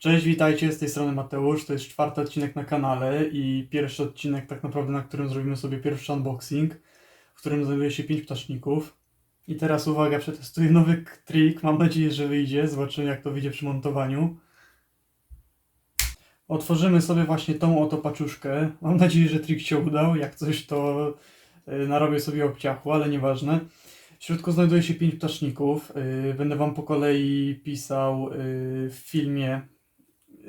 Cześć, witajcie, z tej strony Mateusz. To jest czwarty odcinek na kanale i pierwszy odcinek tak naprawdę, na którym zrobimy sobie pierwszy unboxing, w którym znajduje się pięć ptaszników. I teraz uwaga, przetestuję nowy trik, mam nadzieję, że wyjdzie, zobaczymy jak to wyjdzie przy montowaniu. Otworzymy sobie właśnie tą oto paczuszkę. Mam nadzieję, że trik się udał, jak coś to y, narobię sobie obciachu, ale nieważne. W środku znajduje się pięć ptaszników. y, Będę wam po kolei pisał y, w filmie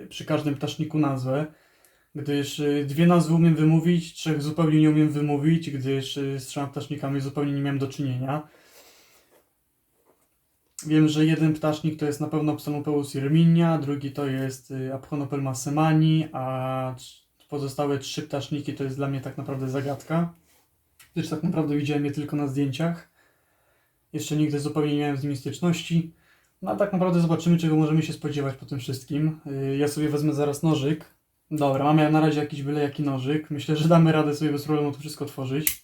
przy każdym ptaszniku nazwę, gdyż y, dwie nazwy umiem wymówić, trzech zupełnie nie umiem wymówić, gdyż y, z trzema ptasznikami zupełnie nie miałem do czynienia. Wiem, że jeden ptasznik to jest na pewno Pseudopeus irminia, drugi to jest y, Apchonopelma semani, a pozostałe trzy ptaszniki to jest dla mnie tak naprawdę zagadka, gdyż tak naprawdę widziałem je tylko na zdjęciach. Jeszcze nigdy zupełnie nie miałem z nimi styczności. No tak naprawdę zobaczymy, czego możemy się spodziewać po tym wszystkim. Yy, Ja sobie wezmę zaraz nożyk. Dobra, mamy na razie jakiś byle jaki nożyk. Myślę, że damy radę sobie bez problemu to wszystko otworzyć.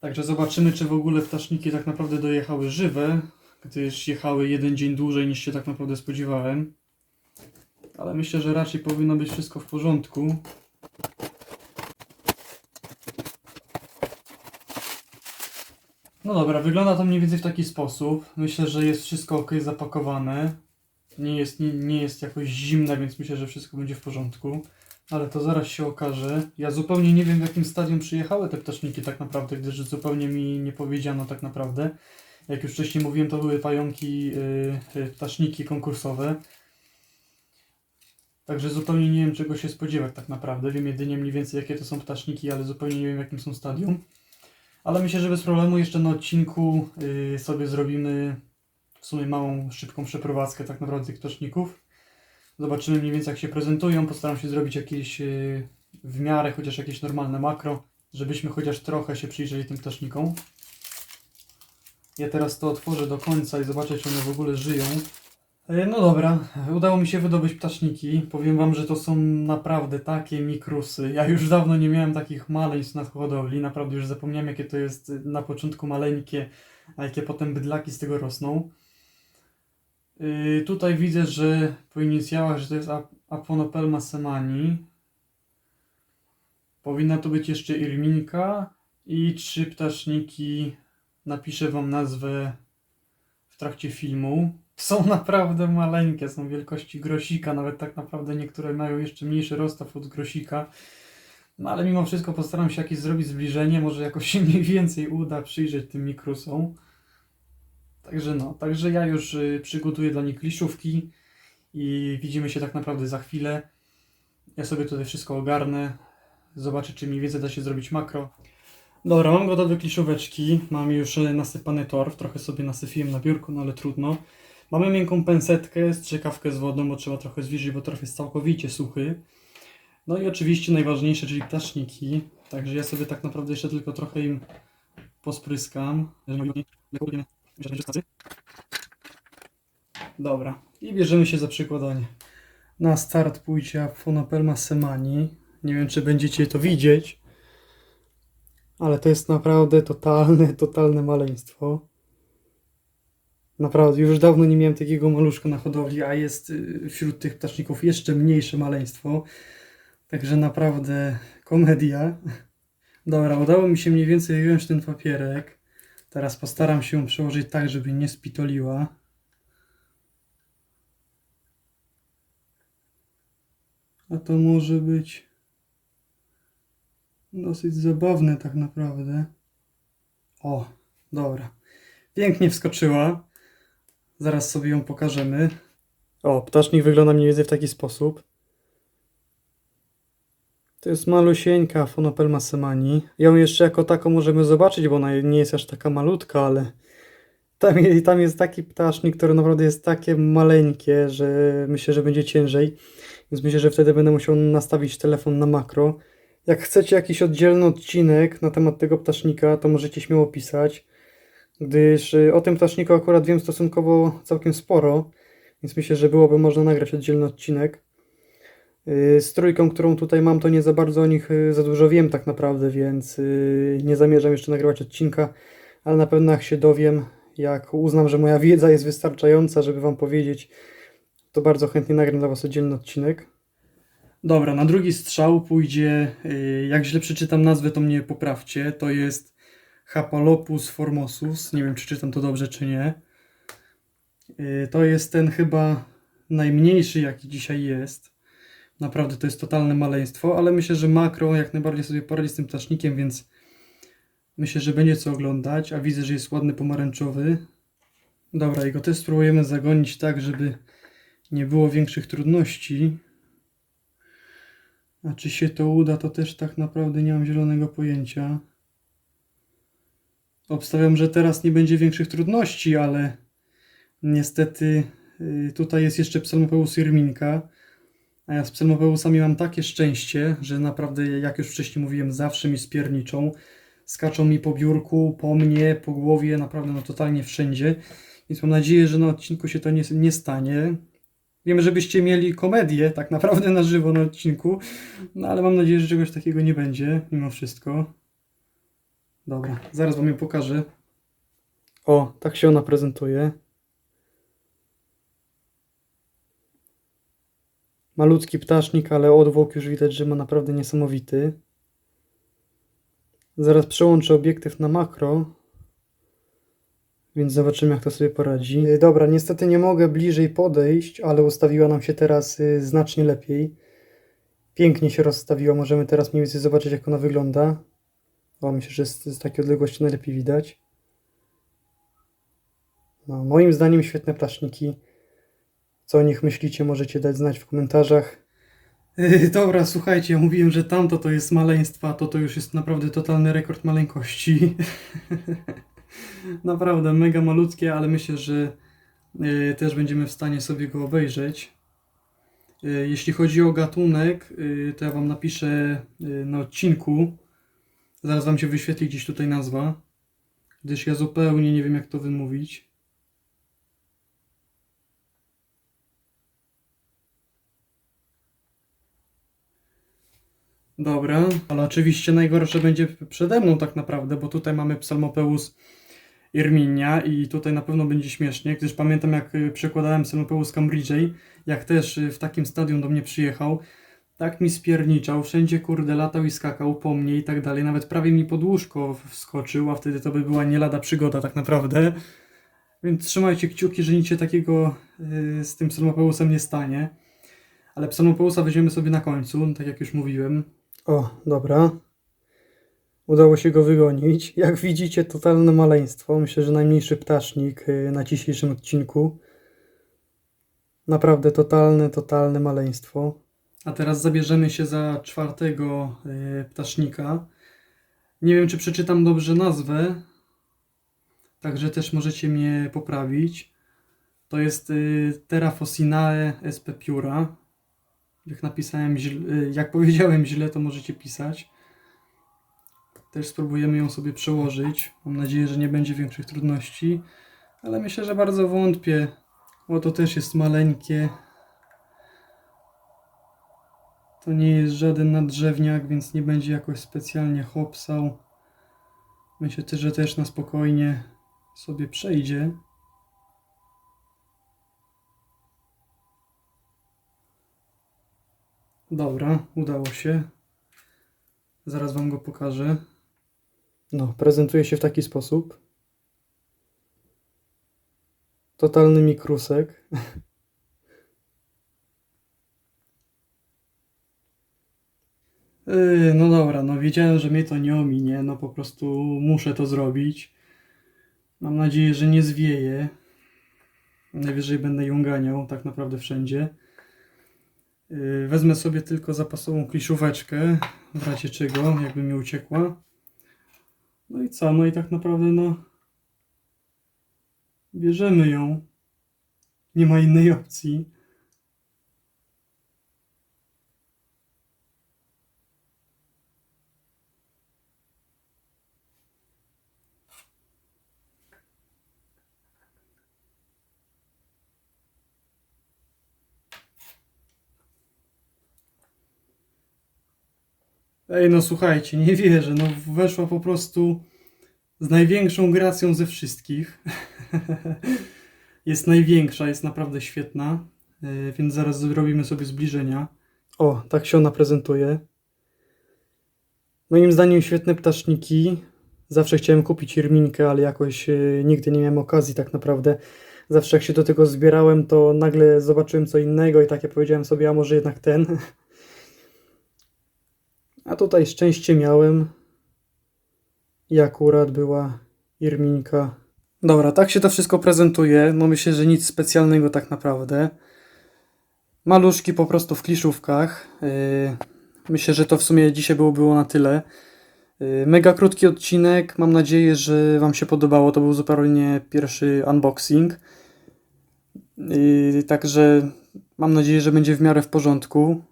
Także zobaczymy, czy w ogóle ptaszniki tak naprawdę dojechały żywe, gdyż jechały jeden dzień dłużej niż się tak naprawdę spodziewałem. Ale myślę, że raczej powinno być wszystko w porządku. No dobra, wygląda to mniej więcej w taki sposób. Myślę, że jest wszystko ok zapakowane. Nie jest, nie, nie jest jakoś zimne, więc myślę, że wszystko będzie w porządku. Ale to zaraz się okaże. Ja zupełnie nie wiem, w jakim stadium przyjechały te ptaszniki tak naprawdę, gdyż zupełnie mi nie powiedziano tak naprawdę. Jak już wcześniej mówiłem, to były pająki, yy, ptaszniki konkursowe. Także zupełnie nie wiem, czego się spodziewać tak naprawdę. Wiem jedynie mniej więcej, jakie to są ptaszniki, ale zupełnie nie wiem, w jakim są stadium. Ale myślę, że bez problemu jeszcze na odcinku y, sobie zrobimy w sumie małą, szybką przeprowadzkę tak naprawdę tych ptaszników. Zobaczymy mniej więcej jak się prezentują. Postaram się zrobić jakieś y, w miarę chociaż jakieś normalne makro, żebyśmy chociaż trochę się przyjrzeli tym ptasznikom. Ja teraz to otworzę do końca i zobaczę czy one w ogóle żyją. E, No dobra, udało mi się wydobyć ptaszniki. Powiem wam, że to są naprawdę takie mikrusy. Ja już dawno nie miałem takich maleństw na hodowli. Naprawdę już zapomniałem, jakie to jest y, na początku maleńkie, a jakie potem bydlaki z tego rosną. Yy, tutaj widzę, że po inicjałach, że to jest Ap- Aponopelma semani. Powinna to być jeszcze Irminka i trzy ptaszniki. Napiszę wam nazwę w trakcie filmu. Są naprawdę maleńkie, są wielkości grosika, nawet tak naprawdę niektóre mają jeszcze mniejszy rozstaw od grosika. No ale mimo wszystko postaram się jakieś zrobić zbliżenie, może jakoś się mniej więcej uda przyjrzeć tym mikrusom. Także no, także ja już y, przygotuję dla nich liszówki i widzimy się tak naprawdę za chwilę. Ja sobie tutaj wszystko ogarnę, zobaczę czy mniej więcej da się zrobić makro. Dobra, mam gotowe kliszóweczki, mam już y, nasypany torf, trochę sobie nasypiłem na biurku, no ale trudno. Mamy miękką pensetkę, strzykawkę z wodą, bo trzeba trochę zwilżyć, bo torf jest całkowicie suchy. No i oczywiście najważniejsze, czyli ptaszniki. Także ja sobie tak naprawdę jeszcze tylko trochę im pospryskam. Dobra, i bierzemy się za przykładanie. Na start pójdzie Fonopelma semani. Nie wiem, czy będziecie to widzieć, ale to jest naprawdę totalne, totalne maleństwo. Naprawdę, już dawno nie miałem takiego maluszka na hodowli, a jest y, wśród tych ptaszników jeszcze mniejsze maleństwo. Także naprawdę komedia. Dobra, udało mi się mniej więcej wyjąć ten papierek. Teraz postaram się ją przełożyć tak, żeby nie spitoliła. A to może być dosyć zabawne tak naprawdę. O, dobra. Pięknie wskoczyła. Zaraz sobie ją pokażemy. O, ptasznik wygląda mniej więcej w taki sposób. To jest malusieńka Fonopelma semani. Ją jeszcze jako taką możemy zobaczyć, bo ona nie jest aż taka malutka, ale tam, tam jest taki ptasznik, który naprawdę jest takie maleńkie, że myślę, że będzie ciężej. Więc myślę, że wtedy będę musiał nastawić telefon na makro. Jak chcecie jakiś oddzielny odcinek na temat tego ptasznika, to możecie śmiało pisać, gdyż y, o tym ptaszniku akurat wiem stosunkowo całkiem sporo, więc myślę, że byłoby można nagrać oddzielny odcinek. Y, Z trójką, którą tutaj mam, to nie za bardzo o nich y, za dużo wiem tak naprawdę, więc nie zamierzam jeszcze nagrywać odcinka, ale na pewno jak się dowiem, jak uznam, że moja wiedza jest wystarczająca, żeby Wam powiedzieć, to bardzo chętnie nagram dla Was oddzielny odcinek. Dobra, na drugi strzał pójdzie, jak źle przeczytam nazwę, to mnie poprawcie. To jest Hapalopus formosus. Nie wiem, czy czytam to dobrze, czy nie. Y, To jest ten chyba najmniejszy, jaki dzisiaj jest. Naprawdę to jest totalne maleństwo, ale myślę, że makro jak najbardziej sobie poradzi z tym ptasznikiem, więc myślę, że będzie co oglądać. A widzę, że jest ładny pomarańczowy. Dobra, i go też spróbujemy zagonić tak, żeby nie było większych trudności. A czy się to uda, to też tak naprawdę nie mam zielonego pojęcia. Obstawiam, że teraz nie będzie większych trudności, ale niestety y, tutaj jest jeszcze Psalmopeus Irminka. A ja z Psalmopeusami mam takie szczęście, że naprawdę, jak już wcześniej mówiłem, zawsze mi spierniczą. Skaczą mi po biurku, po mnie, po głowie, naprawdę no totalnie wszędzie. Więc mam nadzieję, że na odcinku się to nie, nie stanie. Wiem, żebyście mieli komedię tak naprawdę na żywo na odcinku, no ale mam nadzieję, że czegoś takiego nie będzie, mimo wszystko. Dobra, zaraz wam ją pokażę. O, tak się ona prezentuje. Malutki ptasznik, ale odwłok już widać, że ma naprawdę niesamowity. Zaraz przełączę obiektyw na makro, więc zobaczymy, jak to sobie poradzi. Y, Dobra, niestety nie mogę bliżej podejść, ale ustawiła nam się teraz y, znacznie lepiej. Pięknie się rozstawiła. Możemy teraz mniej więcej zobaczyć, jak ona wygląda. O, myślę, że z, z takiej odległości najlepiej widać. No, moim zdaniem świetne ptaszniki. Co o nich myślicie, możecie dać znać w komentarzach. Yy, dobra, słuchajcie, ja mówiłem, że tamto to jest maleństwo, a to to już jest naprawdę totalny rekord maleńkości. naprawdę mega malutkie, ale myślę, że yy, też będziemy w stanie sobie go obejrzeć. Yy, Jeśli chodzi o gatunek, to ja Wam napiszę na odcinku. Zaraz Wam się wyświetli gdzieś tutaj nazwa, gdyż ja zupełnie nie wiem jak to wymówić. Dobra, ale oczywiście najgorsze będzie przede mną tak naprawdę, bo tutaj mamy Psalmopeus Irminia i tutaj na pewno będzie śmiesznie, gdyż pamiętam jak y, przekładałem Psalmopeus Cambridge'ej, jak też y, w takim stadium do mnie przyjechał, tak mi spierniczał, wszędzie kurde latał i skakał po mnie i tak dalej, nawet prawie mi pod łóżko wskoczył, a wtedy to by była nie lada przygoda tak naprawdę. Więc trzymajcie kciuki, że nic się takiego y, z tym Psalmopeusem nie stanie. Ale Psalmopeusa weźmiemy sobie na końcu, tak jak już mówiłem. O, dobra. Udało się go wygonić. Jak widzicie, totalne maleństwo. Myślę, że najmniejszy ptasznik y, na dzisiejszym odcinku. Naprawdę totalne, totalne maleństwo. A teraz zabierzemy się za czwartego y, ptasznika. Nie wiem, czy przeczytam dobrze nazwę, także też możecie mnie poprawić. To jest y, Terrafosinae sp. Piura. Jak napisałem źle, y, jak powiedziałem źle, to możecie pisać. Też spróbujemy ją sobie przełożyć. Mam nadzieję, że nie będzie większych trudności, ale myślę, że bardzo wątpię, bo to też jest maleńkie. To nie jest żaden nadrzewniak, więc nie będzie jakoś specjalnie hopsał. Myślę że też na spokojnie sobie przejdzie. Dobra, udało się. Zaraz Wam go pokażę. No, prezentuje się w taki sposób. Totalny mikrusek. Yy, no dobra, no wiedziałem, że mnie to nie ominie, no po prostu muszę to zrobić. Mam nadzieję, że nie zwieje. Najwyżej będę ją ganiał, tak naprawdę wszędzie. Yy, Wezmę sobie tylko zapasową kliszóweczkę, w razie czego, jakby mi uciekła. No i co? No i tak naprawdę, no. Bierzemy ją. Nie ma innej opcji. Ej, no słuchajcie, nie wierzę. No weszła po prostu z największą gracją ze wszystkich. jest największa, jest naprawdę świetna. yy, więc zaraz zrobimy sobie zbliżenia. O, tak się ona prezentuje. Moim zdaniem świetne ptaszniki. Zawsze chciałem kupić Irminkę, ale jakoś yy, nigdy nie miałem okazji tak naprawdę. Zawsze jak się do tego zbierałem, to nagle zobaczyłem co innego i takie powiedziałem sobie, a może jednak ten. A tutaj szczęście miałem. I akurat była Irminka. Dobra, tak się to wszystko prezentuje. No myślę, że nic specjalnego tak naprawdę. Maluszki po prostu w kliszówkach. Yy, myślę, że to w sumie dzisiaj było, było na tyle. Yy, mega krótki odcinek. Mam nadzieję, że Wam się podobało. To był zupełnie pierwszy unboxing. Yy, także mam nadzieję, że będzie w miarę w porządku.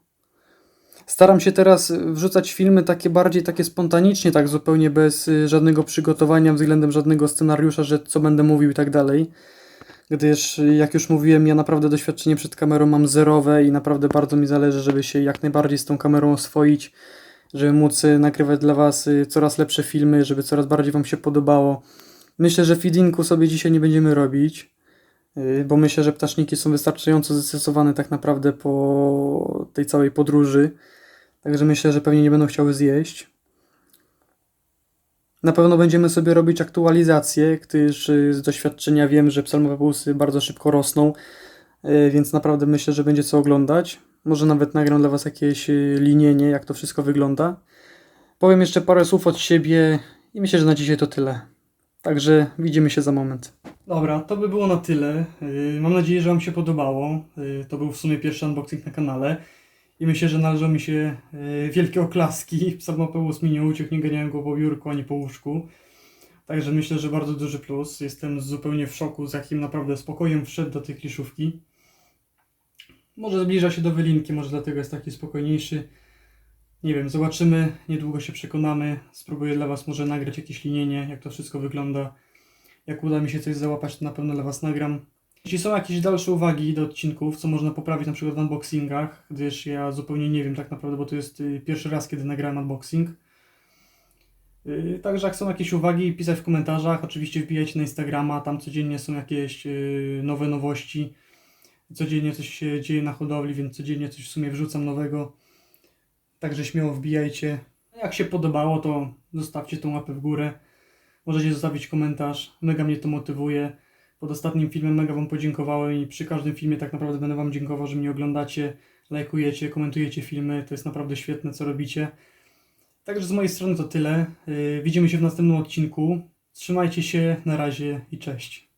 Staram się teraz wrzucać filmy takie bardziej takie spontanicznie, tak zupełnie bez y, żadnego przygotowania względem żadnego scenariusza, że co będę mówił i tak dalej. Gdyż, y, jak już mówiłem, ja naprawdę doświadczenie przed kamerą mam zerowe i naprawdę bardzo mi zależy, żeby się jak najbardziej z tą kamerą oswoić, żeby móc y, nagrywać dla Was y, coraz lepsze filmy, żeby coraz bardziej Wam się podobało. Myślę, że feedingu sobie dzisiaj nie będziemy robić, y, bo myślę, że ptaszniki są wystarczająco zestresowane tak naprawdę po tej całej podróży. Także myślę, że pewnie nie będą chciały zjeść. Na pewno będziemy sobie robić aktualizacje, gdyż y, z doświadczenia wiem, że psalmopepusy bardzo szybko rosną, y, więc naprawdę myślę, że będzie co oglądać. Może nawet nagram dla Was jakieś y, linienie, jak to wszystko wygląda. Powiem jeszcze parę słów od siebie i myślę, że na dzisiaj to tyle. Także widzimy się za moment. Dobra, to by było na tyle. Yy, Mam nadzieję, że Wam się podobało. Yy, To był w sumie pierwszy unboxing na kanale. I myślę, że należą mi się yy, wielkie oklaski. Psalmopeus mi nie uciekł, nie ganiałem go po biurku ani po łóżku. Także myślę, że bardzo duży plus. Jestem zupełnie w szoku, z jakim naprawdę spokojem wszedł do tej kliszówki. Może zbliża się do wylinki, może dlatego jest taki spokojniejszy. Nie wiem, zobaczymy, niedługo się przekonamy. Spróbuję dla Was może nagrać jakieś linienie, jak to wszystko wygląda. Jak uda mi się coś załapać, to na pewno dla Was nagram. Jeśli są jakieś dalsze uwagi do odcinków, co można poprawić na przykład w unboxingach, gdyż ja zupełnie nie wiem tak naprawdę, bo to jest y, pierwszy raz, kiedy nagrałem unboxing. Yy, Także jak są jakieś uwagi, pisać w komentarzach. Oczywiście wbijajcie na Instagrama, tam codziennie są jakieś yy, nowe nowości. Codziennie coś się dzieje na hodowli, więc codziennie coś w sumie wrzucam nowego. Także śmiało wbijajcie. Jak się podobało, to zostawcie tą łapę w górę. Możecie zostawić komentarz. Mega mnie to motywuje. Pod ostatnim filmem mega Wam podziękowałem i przy każdym filmie tak naprawdę będę Wam dziękował, że mnie oglądacie, lajkujecie, komentujecie filmy. To jest naprawdę świetne, co robicie. Także z mojej strony to tyle. Yy, Widzimy się w następnym odcinku. Trzymajcie się, na razie i cześć.